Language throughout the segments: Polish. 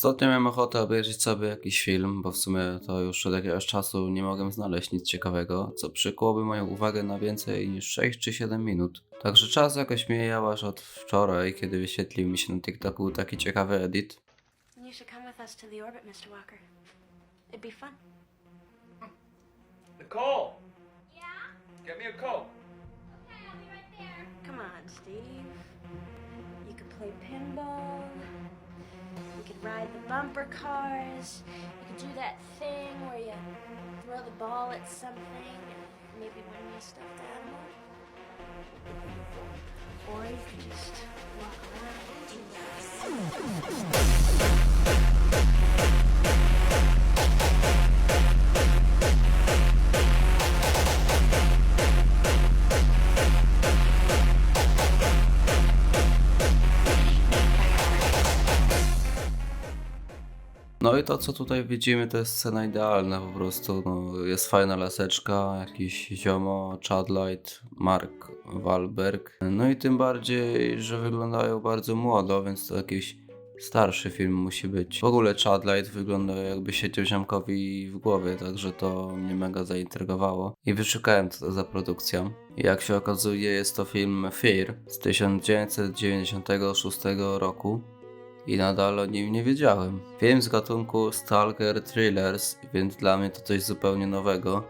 Ostatnio miałem ochotę obejrzeć sobie jakiś film, bo w sumie to już od jakiegoś czasu nie mogłem znaleźć nic ciekawego, co przykułoby moją uwagę na więcej niż 6 czy 7 minut. Także czas jakoś mijał aż od wczoraj, kiedy wyświetlił mi się na TikToku taki ciekawy edit. You should come with us to the orbit, Mr. Walker. It'd be fun. Nicole! Yeah? Get me a Coke. Come on, Steve. You could play pinball. The bumper cars. You could do that thing where you throw the ball at something and maybe win a stuffed animal. Or you could just walk around and do that. No i to co tutaj widzimy to jest scena idealna po prostu, no, jest fajna laseczka, jakiś ziomo, Chadlight, Mark Wahlberg. No i tym bardziej, że wyglądają bardzo młodo, więc to jakiś starszy film musi być. W ogóle Chadlight wygląda jakby siedział ziomkowi w głowie, także to mnie mega zaintrygowało. I wyszukałem to za produkcja. I jak się okazuje jest to film Fear z 1996 roku i nadal o nim nie wiedziałem. Film z gatunku Stalker Thrillers, więc dla mnie to coś zupełnie nowego,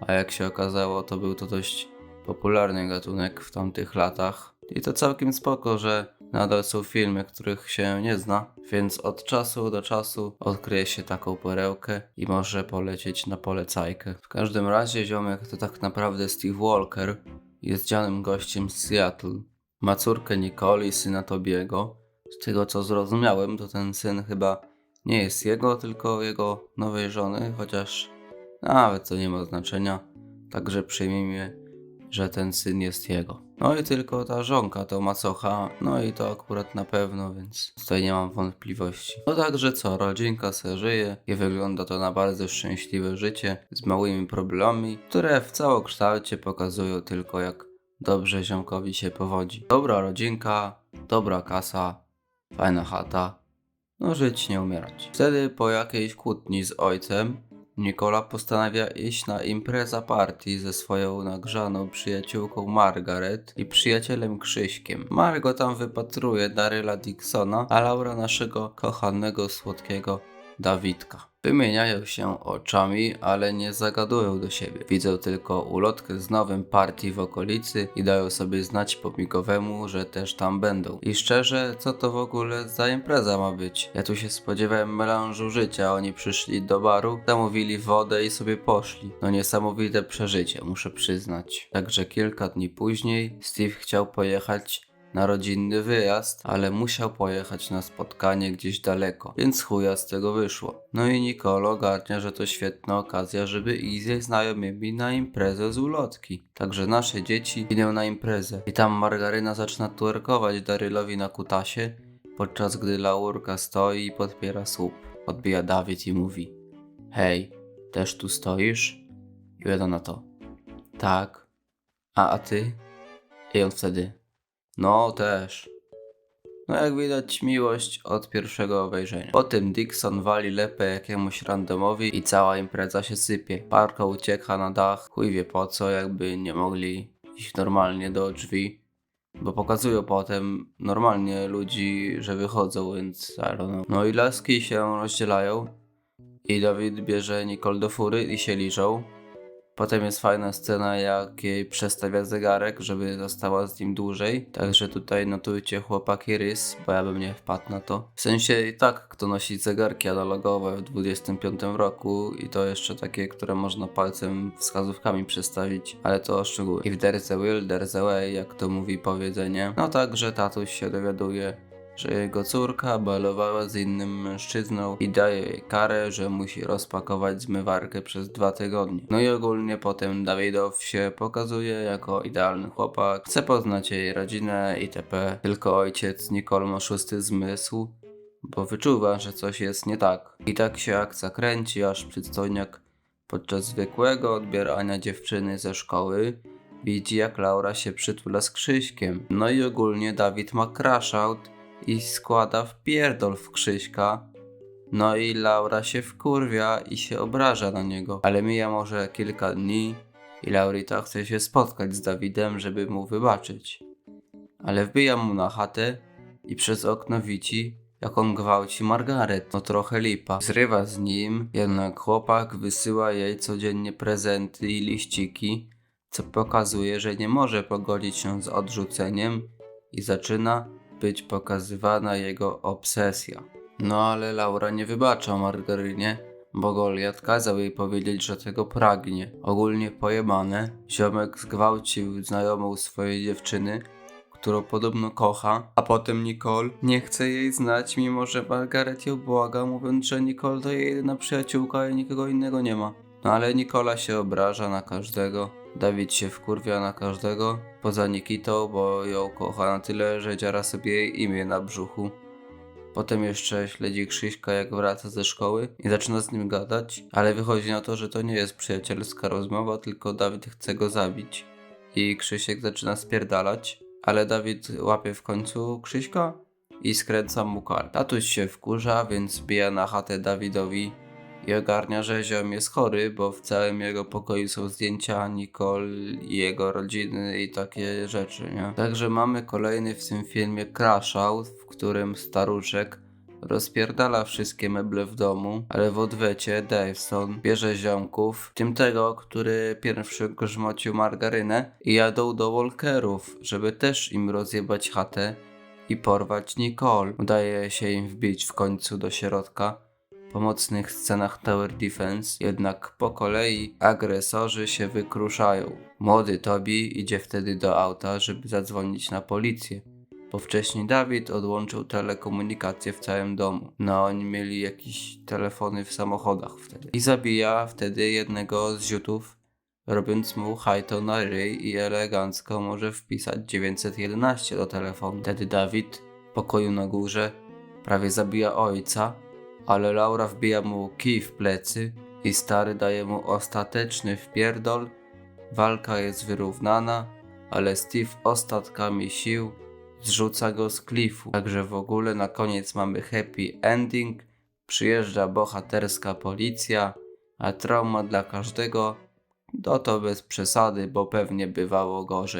a jak się okazało, to był to dość popularny gatunek w tamtych latach. I to całkiem spoko, że nadal są filmy, których się nie zna, więc od czasu do czasu odkryje się taką perełkę i może polecieć na polecajkę. W każdym razie ziomek to tak naprawdę Steve Walker, jest dzianym gościem z Seattle. Ma córkę Nicole i syna Tobiego, z tego co zrozumiałem, to ten syn chyba nie jest jego, tylko jego nowej żony, chociaż nawet to nie ma znaczenia. Także przyjmijmy, że ten syn jest jego. No i tylko ta żonka to macocha, no i to akurat na pewno, więc tutaj nie mam wątpliwości. No także co, rodzinka se żyje i wygląda to na bardzo szczęśliwe życie z małymi problemami, które w całokształcie pokazują tylko jak dobrze ziomkowi się powodzi. Dobra rodzinka, dobra kasa, fajna chata, no żyć nie umierać. Wtedy po jakiejś kłótni z ojcem, Nikola postanawia iść na impreza party ze swoją nagrzaną przyjaciółką Margaret i przyjacielem Krzyśkiem. Margo tam wypatruje Daryla Dixona, a Laura naszego kochanego, słodkiego Dawidka. Wymieniają się oczami, ale nie zagadują do siebie. Widzą tylko ulotkę z nowym partii w okolicy i dają sobie znać pomigowemu, że też tam będą. I szczerze, co to w ogóle za impreza ma być? Ja tu się spodziewałem melanżu życia, oni przyszli do baru, zamówili wodę i sobie poszli. No niesamowite przeżycie, muszę przyznać. Także kilka dni później Steve chciał pojechać na rodzinny wyjazd, ale musiał pojechać na spotkanie gdzieś daleko, więc chuja z tego wyszło. No i Nicole ogarnia, że to świetna okazja, żeby iść ze znajomymi na imprezę z ulotki. Także nasze dzieci idą na imprezę i tam Margaryna zaczyna twerkować Darylowi na kutasie, podczas gdy Laurka stoi i podpiera słup. Odbija Dawid i mówi Hej, też tu stoisz? I ona na to Tak. A, a ty? I on wtedy no też. No jak widać miłość od pierwszego wejrzenia. Potem Dixon wali lepę jakiemuś randomowi i cała impreza się sypie. Parko ucieka na dach, chuj wie po co, jakby nie mogli iść normalnie do drzwi. Bo pokazują potem normalnie ludzi, że wychodzą, więc I don't know. No i laski się rozdzielają. I Dawid bierze Nicole do fury i się liżą. Potem jest fajna scena, jak jej przestawia zegarek, żeby została z nim dłużej. Także tutaj notujcie chłopaki rys, bo ja bym nie wpadł na to. W sensie i tak, kto nosi zegarki analogowe w 25 roku i to jeszcze takie, które można palcem wskazówkami przestawić, ale to szczegóły. If there's a will, there's a way, jak to mówi powiedzenie. No także tatuś się dowiaduje, że jego córka balowała z innym mężczyzną i daje jej karę, że musi rozpakować zmywarkę przez dwa tygodnie. No i ogólnie potem Dawidow się pokazuje jako idealny chłopak, chce poznać jej rodzinę itp. Tylko ojciec Nicole ma szósty zmysł, bo wyczuwa, że coś jest nie tak. I tak się akcja kręci, aż przystojniak podczas zwykłego odbierania dziewczyny ze szkoły widzi jak Laura się przytula z Krzyśkiem. No i ogólnie Dawid ma crash out i składa w pierdol w Krzyśka, No i Laura się wkurwia i się obraża na niego, ale mija może kilka dni i Laurita chce się spotkać z Dawidem, żeby mu wybaczyć. Ale wbija mu na chatę i przez okno widzi, jak on gwałci Margaret. No trochę lipa. Zrywa z nim, jednak chłopak wysyła jej codziennie prezenty i liściki, co pokazuje, że nie może pogodzić się z odrzuceniem i zaczyna być pokazywana jego obsesja. No ale Laura nie wybacza Margarynie, bo Goliat kazał jej powiedzieć, że tego pragnie. Ogólnie pojebane, ziomek zgwałcił znajomą swojej dziewczyny, którą podobno kocha, a potem Nicole nie chce jej znać, mimo że Margaret ją błaga, mówiąc, że Nicole to jej jedyna przyjaciółka i nikogo innego nie ma. No ale Nikola się obraża na każdego, Dawid się wkurwia na każdego, poza Nikitą, bo ją kocha na tyle, że dziara sobie jej imię na brzuchu. Potem jeszcze śledzi Krzyśka jak wraca ze szkoły i zaczyna z nim gadać, ale wychodzi na to, że to nie jest przyjacielska rozmowa, tylko Dawid chce go zabić. I Krzysiek zaczyna spierdalać, ale Dawid łapie w końcu Krzyśka i skręca mu kark. Tatuś się wkurza, więc bija na chatę Dawidowi i ogarnia, że ziom jest chory, bo w całym jego pokoju są zdjęcia Nicole i jego rodziny i takie rzeczy, nie? Także mamy kolejny w tym filmie crash out, w którym staruszek rozpierdala wszystkie meble w domu, ale w odwecie Davison bierze ziomków, w tym tego, który pierwszy grzmocił margarynę i jadą do Walkerów, żeby też im rozjebać chatę i porwać Nicole. Udaje się im wbić w końcu do środka po mocnych scenach Tower Defense, jednak po kolei agresorzy się wykruszają. Młody Toby idzie wtedy do auta, żeby zadzwonić na policję, bo wcześniej Dawid odłączył telekomunikację w całym domu. No oni mieli jakieś telefony w samochodach wtedy. I zabija wtedy jednego z ziutów, robiąc mu hajto na ryj i elegancko może wpisać 911 do telefonu. Wtedy Dawid w pokoju na górze prawie zabija ojca, ale Laura wbija mu kij w plecy i stary daje mu ostateczny wpierdol. Walka jest wyrównana, ale Steve ostatkami sił zrzuca go z klifu. Także w ogóle na koniec mamy happy ending. Przyjeżdża bohaterska policja, a trauma dla każdego, no to bez przesady, bo pewnie bywało gorzej.